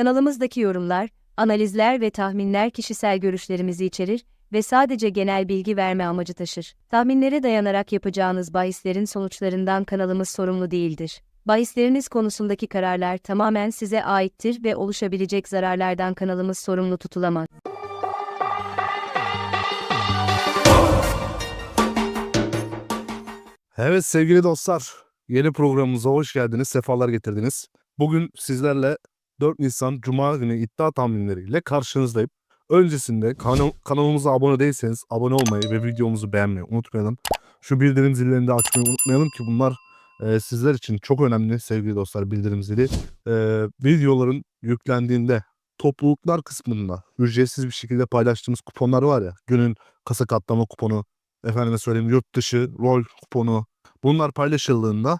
Kanalımızdaki yorumlar, analizler ve tahminler kişisel görüşlerimizi içerir ve sadece genel bilgi verme amacı taşır. Tahminlere dayanarak yapacağınız bahislerin sonuçlarından kanalımız sorumlu değildir. Bahisleriniz konusundaki kararlar tamamen size aittir ve oluşabilecek zararlardan kanalımız sorumlu tutulamaz. Evet sevgili dostlar, yeni programımıza hoş geldiniz, sefalar getirdiniz. Bugün sizlerle 4 Nisan Cuma günü iddia tahminleriyle karşınızdayım. Öncesinde kanal, kanalımıza abone değilseniz abone olmayı ve videomuzu beğenmeyi unutmayalım. Şu bildirim zillerini de açmayı unutmayalım ki bunlar e, sizler için çok önemli sevgili dostlar bildirim zili. E, videoların yüklendiğinde topluluklar kısmında ücretsiz bir şekilde paylaştığımız kuponlar var ya. Günün kasa katlama kuponu, efendime söyleyeyim yurt dışı rol kuponu. Bunlar paylaşıldığında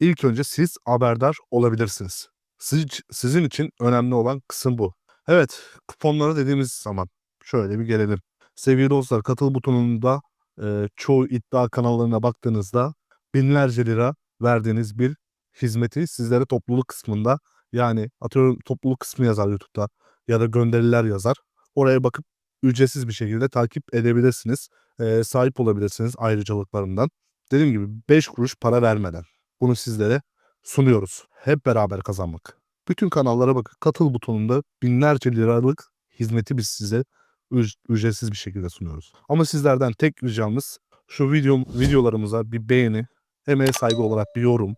ilk önce siz haberdar olabilirsiniz. Siz, sizin için önemli olan kısım bu. Evet, kuponlara dediğimiz zaman şöyle bir gelelim. Sevgili dostlar, katıl butonunda e, çoğu iddia kanallarına baktığınızda binlerce lira verdiğiniz bir hizmeti sizlere topluluk kısmında yani atıyorum topluluk kısmı yazar YouTube'da ya da gönderiler yazar. Oraya bakıp ücretsiz bir şekilde takip edebilirsiniz. E, sahip olabilirsiniz ayrıcalıklarından. Dediğim gibi 5 kuruş para vermeden bunu sizlere sunuyoruz. Hep beraber kazanmak. Bütün kanallara bakın. Katıl butonunda binlerce liralık hizmeti biz size üc- ücretsiz bir şekilde sunuyoruz. Ama sizlerden tek ricamız şu video videolarımıza bir beğeni, emeğe saygı olarak bir yorum.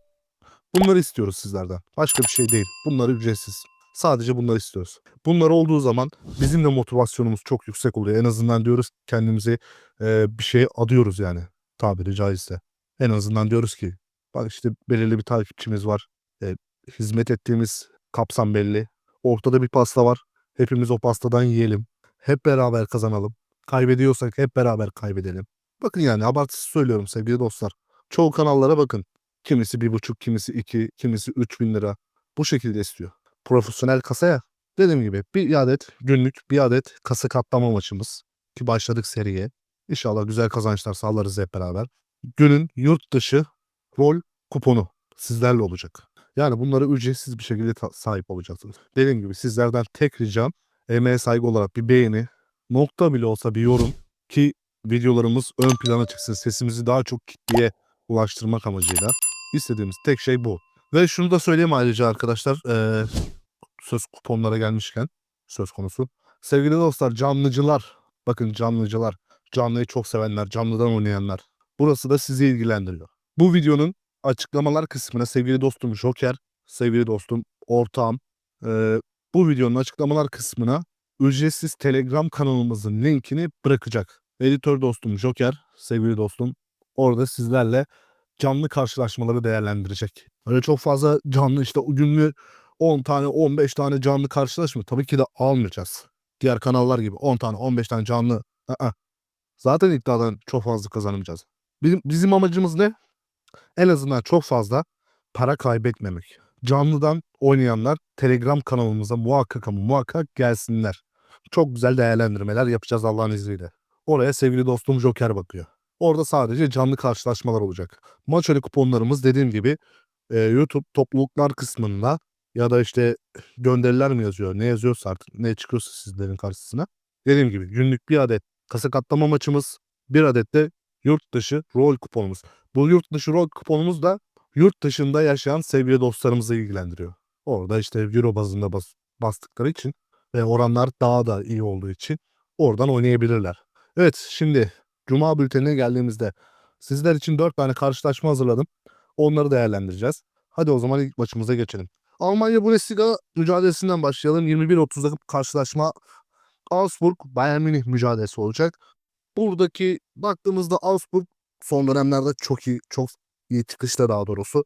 Bunları istiyoruz sizlerden. Başka bir şey değil. Bunlar ücretsiz. Sadece bunları istiyoruz. Bunlar olduğu zaman bizim de motivasyonumuz çok yüksek oluyor. En azından diyoruz kendimizi e, bir şeye adıyoruz yani tabiri caizse. En azından diyoruz ki bak işte belirli bir takipçimiz var. E, hizmet ettiğimiz kapsam belli. Ortada bir pasta var. Hepimiz o pastadan yiyelim. Hep beraber kazanalım. Kaybediyorsak hep beraber kaybedelim. Bakın yani abartısız söylüyorum sevgili dostlar. Çoğu kanallara bakın. Kimisi bir buçuk, kimisi iki, kimisi üç bin lira. Bu şekilde istiyor. Profesyonel kasaya dediğim gibi bir adet günlük bir adet kasa katlama maçımız. Ki başladık seriye. İnşallah güzel kazançlar sağlarız hep beraber. Günün yurt dışı rol kuponu sizlerle olacak. Yani bunları ücretsiz bir şekilde sahip olacaksınız. Dediğim gibi sizlerden tek ricam emeğe saygı olarak bir beğeni, nokta bile olsa bir yorum ki videolarımız ön plana çıksın. Sesimizi daha çok kitleye ulaştırmak amacıyla. istediğimiz tek şey bu. Ve şunu da söyleyeyim ayrıca arkadaşlar eee, söz kuponlara gelmişken söz konusu. Sevgili dostlar canlıcılar bakın canlıcılar canlıyı çok sevenler canlıdan oynayanlar burası da sizi ilgilendiriyor. Bu videonun açıklamalar kısmına sevgili dostum Joker, sevgili dostum ortağım eee, bu videonun açıklamalar kısmına ücretsiz Telegram kanalımızın linkini bırakacak. Editör dostum Joker, sevgili dostum orada sizlerle canlı karşılaşmaları değerlendirecek. Öyle çok fazla canlı işte o günlük 10 tane 15 tane canlı karşılaşma tabii ki de almayacağız. Diğer kanallar gibi 10 tane 15 tane canlı. ı-ı. Zaten iddiadan çok fazla kazanamayacağız. Bizim, bizim amacımız ne? En azından çok fazla para kaybetmemek. Canlıdan oynayanlar Telegram kanalımıza muhakkak ama muhakkak gelsinler. Çok güzel değerlendirmeler yapacağız Allah'ın izniyle. Oraya sevgili dostum Joker bakıyor. Orada sadece canlı karşılaşmalar olacak. Maç önü kuponlarımız dediğim gibi e, YouTube topluluklar kısmında ya da işte gönderiler mi yazıyor ne yazıyorsa artık ne çıkıyorsa sizlerin karşısına. Dediğim gibi günlük bir adet kasa katlama maçımız bir adet de yurt dışı rol kuponumuz. Bu yurt dışı rol kuponumuz da yurt dışında yaşayan sevgili dostlarımızı ilgilendiriyor. Orada işte euro bazında bas, bastıkları için ve oranlar daha da iyi olduğu için oradan oynayabilirler. Evet şimdi Cuma bültenine geldiğimizde sizler için 4 tane karşılaşma hazırladım. Onları değerlendireceğiz. Hadi o zaman ilk maçımıza geçelim. Almanya Bundesliga mücadelesinden başlayalım. 21.30'da karşılaşma Augsburg Bayern Münih mücadelesi olacak. Buradaki baktığımızda Augsburg son dönemlerde çok iyi, çok iyi çıkışta daha doğrusu.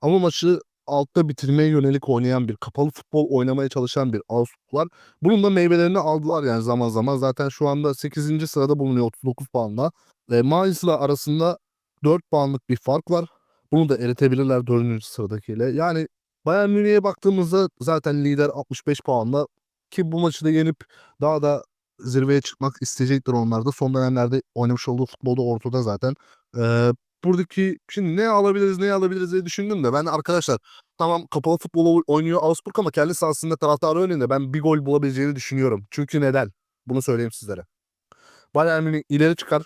Ama maçı altta bitirmeye yönelik oynayan bir, kapalı futbol oynamaya çalışan bir var. Bunun da meyvelerini aldılar yani zaman zaman. Zaten şu anda 8. sırada bulunuyor 39 puanla. Ve Mainz'la arasında 4 puanlık bir fark var. Bunu da eritebilirler 4. sıradakiyle. Yani Bayern Münih'e baktığımızda zaten lider 65 puanla ki bu maçı da yenip daha da zirveye çıkmak isteyecektir onlar da. Son dönemlerde oynamış olduğu futbolda ortada zaten. Ee, buradaki şimdi ne alabiliriz ne alabiliriz diye düşündüm de ben arkadaşlar tamam kapalı futbol oynuyor Augsburg ama kendi sahasında taraftarı önünde ben bir gol bulabileceğini düşünüyorum. Çünkü neden? Bunu söyleyeyim sizlere. Bayern Münih ileri çıkar.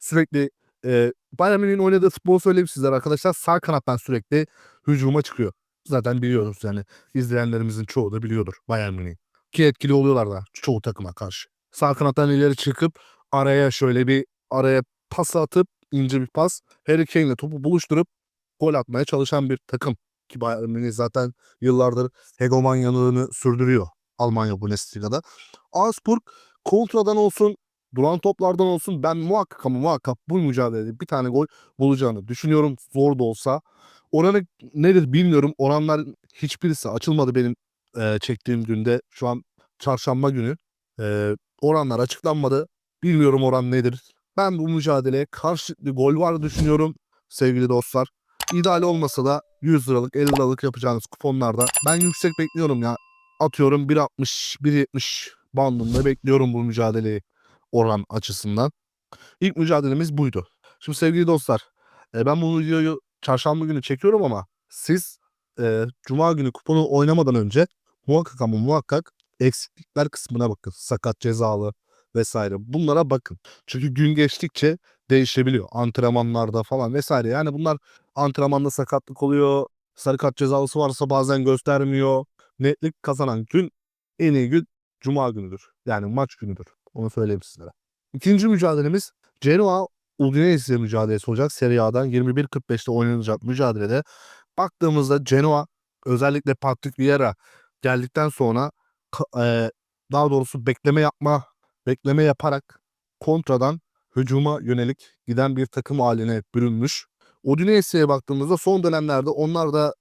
Sürekli e, Bayern Münih'in oynadığı futbolu söyleyeyim sizlere arkadaşlar. Sağ kanattan sürekli hücuma çıkıyor. Zaten biliyoruz yani. izleyenlerimizin çoğu da biliyordur Bayern Münih. Ki etkili oluyorlar da çoğu takıma karşı. Sağ kanattan ileri çıkıp araya şöyle bir araya pas atıp ince bir pas. Harry Kane'le topu buluşturup gol atmaya çalışan bir takım. Ki Bayern Münih zaten yıllardır hegemonyanlığını sürdürüyor Almanya Bundesliga'da. Augsburg kontradan olsun, duran toplardan olsun ben muhakkak ama muhakkak bu mücadelede bir tane gol bulacağını düşünüyorum. Zor da olsa. Oranı nedir bilmiyorum. Oranlar hiçbirisi açılmadı benim e, çektiğim günde. Şu an çarşamba günü. E, oranlar açıklanmadı. Bilmiyorum oran nedir. Ben bu mücadeleye karşılıklı gol var düşünüyorum sevgili dostlar. İdeal olmasa da 100 liralık 50 liralık yapacağınız kuponlarda ben yüksek bekliyorum ya. Atıyorum 1.60 1.70 bandında bekliyorum bu mücadeleyi oran açısından. İlk mücadelemiz buydu. Şimdi sevgili dostlar e, ben bu videoyu çarşamba günü çekiyorum ama siz e, cuma günü kuponu oynamadan önce muhakkak ama muhakkak eksiklikler kısmına bakın. Sakat cezalı vesaire bunlara bakın. Çünkü gün geçtikçe değişebiliyor. Antrenmanlarda falan vesaire. Yani bunlar antrenmanda sakatlık oluyor. Sarı cezalısı varsa bazen göstermiyor. Netlik kazanan gün en iyi gün cuma günüdür. Yani maç günüdür. Onu söyleyeyim sizlere. İkinci mücadelemiz Genoa Udinese mücadelesi olacak. Serie A'dan 21.45'te oynanacak mücadelede. Baktığımızda Genoa özellikle Patrick Vieira geldikten sonra eee, daha doğrusu bekleme yapma bekleme yaparak kontradan hücuma yönelik giden bir takım haline bürünmüş. Udinese'ye baktığımızda son dönemlerde onlar da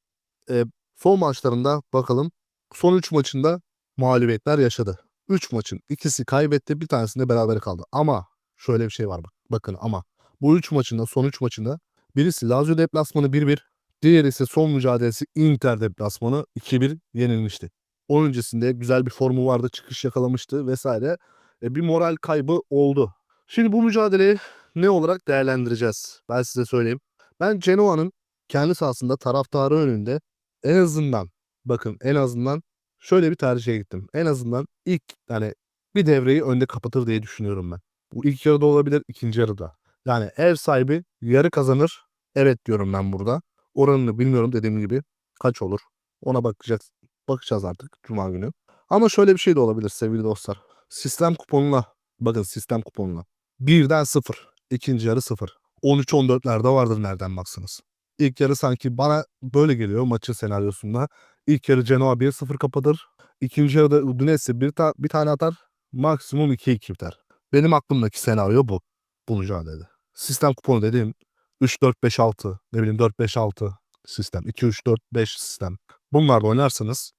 e, son maçlarında bakalım son 3 maçında mağlubiyetler yaşadı. 3 maçın ikisi kaybetti bir tanesinde beraber kaldı. Ama şöyle bir şey var bak. Bakın ama bu 3 maçında son 3 maçında birisi Lazio deplasmanı 1-1 diğeri ise son mücadelesi Inter deplasmanı 2-1 yenilmişti. Onun öncesinde güzel bir formu vardı çıkış yakalamıştı vesaire. E, bir moral kaybı oldu. Şimdi bu mücadeleyi ne olarak değerlendireceğiz? Ben size söyleyeyim. Ben Genoa'nın kendi sahasında taraftarı önünde en azından bakın en azından şöyle bir tercihe gittim. En azından ilk yani bir devreyi önde kapatır diye düşünüyorum ben. Bu ilk yarıda olabilir, ikinci yarıda. Yani ev sahibi yarı kazanır. Evet diyorum ben burada. Oranını bilmiyorum dediğim gibi kaç olur. Ona bakacağız. Bakacağız artık cuma günü. Ama şöyle bir şey de olabilir sevgili dostlar. Sistem kuponuna bakın sistem kuponuna. Birden sıfır. ikinci yarı sıfır. 13-14'lerde vardır nereden baksanız. İlk yarı sanki bana böyle geliyor maçın senaryosunda. İlk yarı Genoa 1-0 kapatır. İkinci yarıda Udinese bir, ta- bir tane atar. Maksimum 2-2 biter. Benim aklımdaki senaryo bu. Bu mücadelede. Sistem kuponu dediğim 3-4-5-6 ne bileyim 4-5-6 sistem. 2-3-4-5 sistem. Bunlarla oynarsanız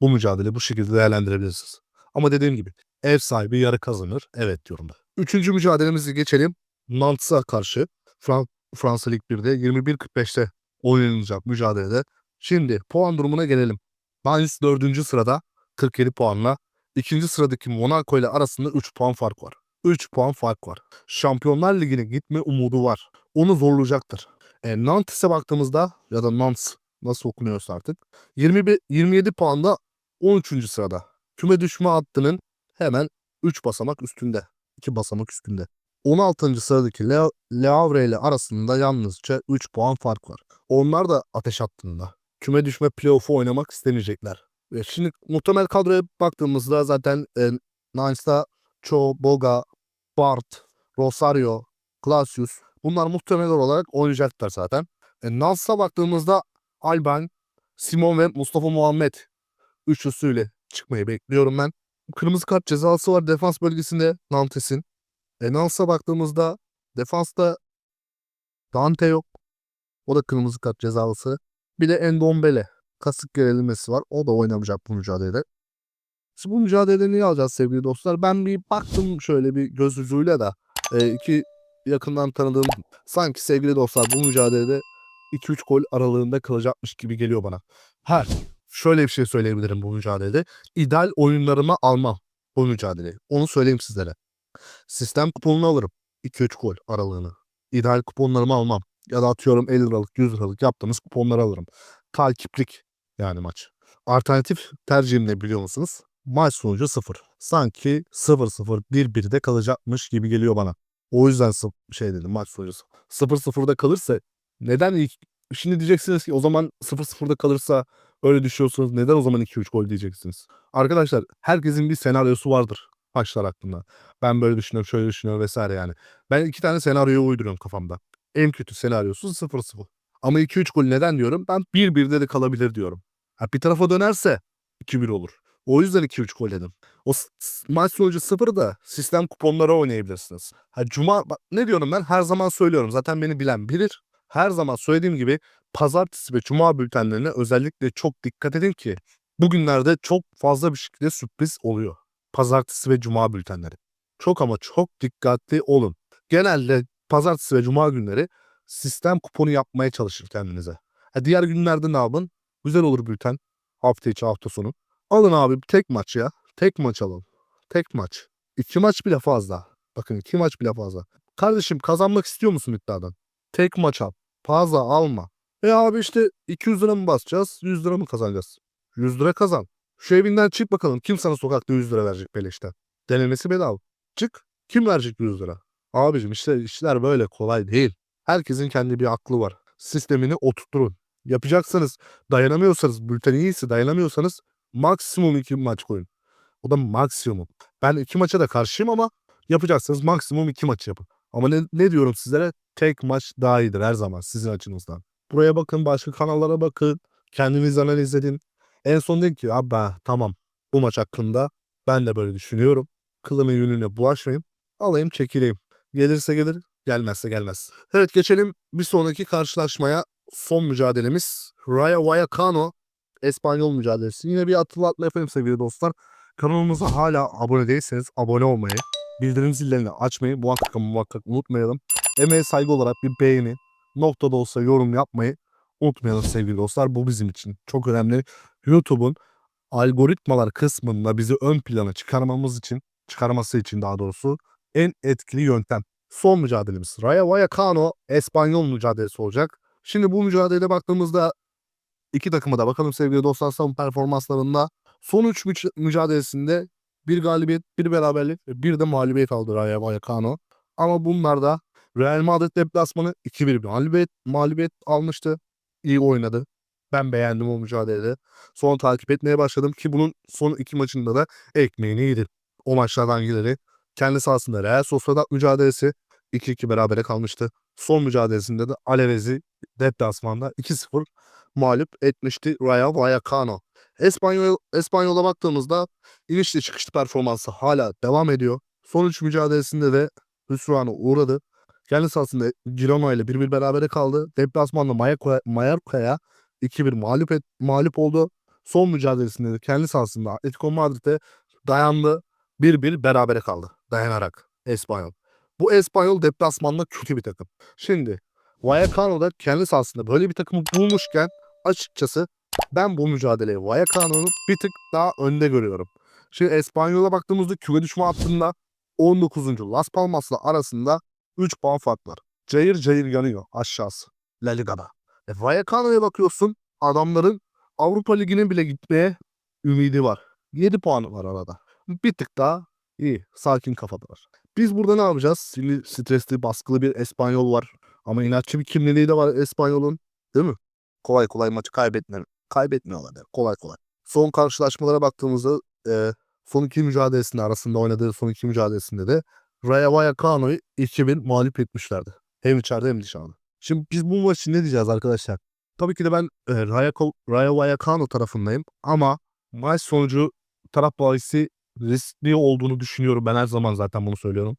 bu mücadele bu şekilde değerlendirebilirsiniz. Ama dediğim gibi ev sahibi yarı kazanır. Evet diyorum ben. Üçüncü mücadelemizi geçelim. Nantes'a karşı Fran Fransa Lig 1'de 21.45'te oynanacak mücadelede. Şimdi puan durumuna gelelim. Mainz 4. sırada 47 puanla. ikinci sıradaki Monaco ile arasında 3 puan fark var. 3 puan fark var. Şampiyonlar Ligi'ne gitme umudu var. Onu zorlayacaktır. E, Nantes'e baktığımızda ya da Nantes nasıl okunuyorsa artık 21, 27 puanda 13. sırada. Küme düşme hattının hemen 3 basamak üstünde. 2 basamak üstünde. 16. sıradaki Le, Le Havre ile arasında yalnızca 3 puan fark var. Onlar da ateş hattında. Küme düşme playoff'u oynamak istemeyecekler. Ve şimdi muhtemel kadroya baktığımızda zaten e, Nice'da Cho, Boga, Bart, Rosario, Clasius bunlar muhtemel olarak oynayacaklar zaten. E, Nans'a baktığımızda Alban, Simon ve Mustafa Muhammed üçlüsüyle çıkmayı bekliyorum ben. Kırmızı kart cezası var defans bölgesinde Nantes'in. E Nans'a baktığımızda defansta Dante yok. O da kırmızı kart cezalısı. Bir de Endombele. Kasık gerilmesi var. O da oynamayacak bu mücadelede. Şimdi bu mücadelede niye alacağız sevgili dostlar? Ben bir baktım şöyle bir göz ucuyla da. E, iki yakından tanıdığım sanki sevgili dostlar bu mücadelede 2-3 gol aralığında kalacakmış gibi geliyor bana. Ha şöyle bir şey söyleyebilirim bu mücadelede. İdeal oyunlarıma almam bu mücadeleyi. Onu söyleyeyim sizlere. Sistem kuponunu alırım. 2-3 gol aralığını. İdeal kuponlarımı almam. ya da atıyorum 50 liralık 100 liralık yaptığınız kuponları alırım. Takiplik yani maç. Alternatif tercihim ne biliyor musunuz? Maç sonucu 0. Sanki 0-0 1-1'de kalacakmış gibi geliyor bana. O yüzden şey dedim maç sonucu 0-0'da kalırsa neden ilk şimdi diyeceksiniz ki o zaman 0-0'da kalırsa öyle düşüyorsunuz. Neden o zaman 2-3 gol diyeceksiniz. Arkadaşlar herkesin bir senaryosu vardır maçlar hakkında. Ben böyle düşünüyorum, şöyle düşünüyorum vesaire yani. Ben iki tane senaryoyu uyduruyorum kafamda. En kötü senaryosu 0-0. Ama 2-3 gol neden diyorum? Ben 1-1'de de kalabilir diyorum. Ha, bir tarafa dönerse 2-1 olur. O yüzden 2-3 gol dedim. O maç sonucu 0 da sistem kuponlara oynayabilirsiniz. Ha, Cuma bak, ne diyorum ben? Her zaman söylüyorum. Zaten beni bilen bilir. Her zaman söylediğim gibi pazartesi ve cuma bültenlerine özellikle çok dikkat edin ki bugünlerde çok fazla bir şekilde sürpriz oluyor. Pazartesi ve cuma bültenleri. Çok ama çok dikkatli olun. Genelde pazartesi ve cuma günleri sistem kuponu yapmaya çalışın kendinize. Ha, diğer günlerde ne yapın? Güzel olur bülten. Hafta içi hafta sonu. Alın abi tek maç ya. Tek maç alın. Tek maç. İki maç bile fazla. Bakın iki maç bile fazla. Kardeşim kazanmak istiyor musun iddiadan? Tek maç al. Fazla alma. E abi işte 200 lira mı basacağız? 100 lira mı kazanacağız? 100 lira kazan. Şu evinden çık bakalım. Kim sana sokakta 100 lira verecek beleşten? Denemesi bedava. Çık. Kim verecek 100 lira? Abicim işte işler böyle kolay değil. Herkesin kendi bir aklı var. Sistemini oturtturun. Yapacaksanız dayanamıyorsanız bülten iyiyse dayanamıyorsanız maksimum iki maç koyun. O da maksimum. Ben iki maça da karşıyım ama yapacaksanız maksimum iki maç yapın. Ama ne, ne diyorum sizlere? Tek maç daha iyidir her zaman sizin açınızdan. Buraya bakın, başka kanallara bakın. Kendiniz analiz edin. En son deyin ki abi tamam bu maç hakkında ben de böyle düşünüyorum. Kılını yününe bulaşmayayım. Alayım çekileyim. Gelirse gelir, gelmezse gelmez. Evet geçelim bir sonraki karşılaşmaya. Son mücadelemiz Rayo Vallecano Espanyol mücadelesi. Yine bir hatırlatma yapayım sevgili dostlar. Kanalımıza hala abone değilseniz abone olmayı, bildirim zillerini açmayı muhakkak muhakkak unutmayalım. Emeğe saygı olarak bir beğeni, nokta da olsa yorum yapmayı unutmayalım sevgili dostlar. Bu bizim için çok önemli. YouTube'un algoritmalar kısmında bizi ön plana çıkarmamız için, çıkarması için daha doğrusu en etkili yöntem. Son mücadelemiz Rayo Vallecano Espanyol mücadelesi olacak. Şimdi bu mücadeleye baktığımızda iki takıma da bakalım sevgili dostlar son performanslarında. Son 3 mücadelesinde bir galibiyet, bir beraberlik ve bir de mağlubiyet aldı Rayo Vallecano. Ama bunlarda Real Madrid deplasmanı 2-1 bir mağlubiyet, mağlubiyet almıştı. İyi oynadı. Ben beğendim o mücadelede. Sonra takip etmeye başladım ki bunun son iki maçında da ekmeğini yedi. O maçlardan hangileri? Kendi sahasında Real Sociedad mücadelesi 2-2 berabere kalmıştı. Son mücadelesinde de Alavez'i deplasmanda 2-0 mağlup etmişti Rayo Vallecano. Espanyol, Espanyol'a baktığımızda inişli çıkışlı performansı hala devam ediyor. Son 3 mücadelesinde de hüsrana uğradı. Kendi sahasında Girona ile 1-1 berabere kaldı. Deplasmanda Mallorca- Mallorca'ya 2-1 mağlup, et, mağlup oldu. Son mücadelesinde de kendi sahasında Atletico Madrid'e dayandı. 1-1 berabere kaldı. Dayanarak Espanyol. Bu Espanyol deplasmanda kötü bir takım. Şimdi Vallecano'da kendi sahasında böyle bir takımı bulmuşken açıkçası ben bu mücadeleyi Vallecano'nun bir tık daha önde görüyorum. Şimdi Espanyol'a baktığımızda küme düşme hattında 19. Las Palmas'la arasında 3 puan fark var. Cayır cayır yanıyor aşağısı La Liga'da. E Vallecano'ya bakıyorsun adamların Avrupa Ligi'ne bile gitmeye ümidi var. 7 puanı var arada. Bir tık daha iyi. Sakin kafadalar. Biz burada ne yapacağız? Şimdi stresli, baskılı bir Espanyol var. Ama inatçı bir kimliği de var Espanyol'un. Değil mi? Kolay kolay maçı kaybetmiyor. Kaybetmiyorlar yani. Kolay kolay. Son karşılaşmalara baktığımızda e, son iki mücadelesinde arasında oynadığı son iki mücadelesinde de Rayo Vallecano'yu 2-1 mağlup etmişlerdi. Hem içeride hem dışarıda. Şimdi biz bu maç için ne diyeceğiz arkadaşlar? Tabii ki de ben e, Rayo, Rayo Vallecano tarafındayım ama maç sonucu taraf bahisi riskli olduğunu düşünüyorum. Ben her zaman zaten bunu söylüyorum.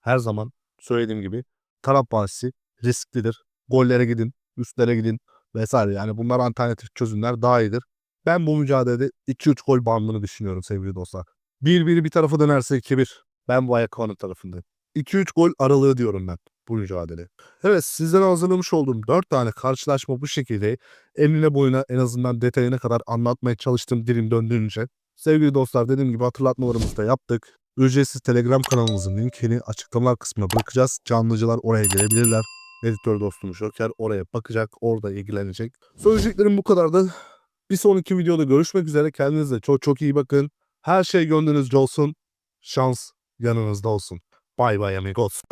Her zaman söylediğim gibi taraf bahisi risklidir. Gollere gidin, üstlere gidin vesaire. Yani bunlar alternatif çözümler daha iyidir. Ben bu mücadelede 2-3 gol bandını düşünüyorum sevgili dostlar. 1-1 bir tarafa dönerse 2-1. Ben Vallecano tarafındayım. 2-3 gol aralığı diyorum ben bu mücadele. Evet sizlere hazırlamış olduğum 4 tane karşılaşma bu şekilde enine boyuna en azından detayına kadar anlatmaya çalıştım dilim döndüğünce. Sevgili dostlar dediğim gibi hatırlatmalarımızı da yaptık. Ücretsiz Telegram kanalımızın linkini açıklamalar kısmına bırakacağız. Canlıcılar oraya gelebilirler. editör dostum Joker oraya bakacak, orada ilgilenecek. Söyleyeceklerim bu kadardı. Bir sonraki videoda görüşmek üzere. Kendinize çok çok iyi bakın. Her şey gönlünüzce olsun. Şans yanınızda olsun. Bay bay amigos.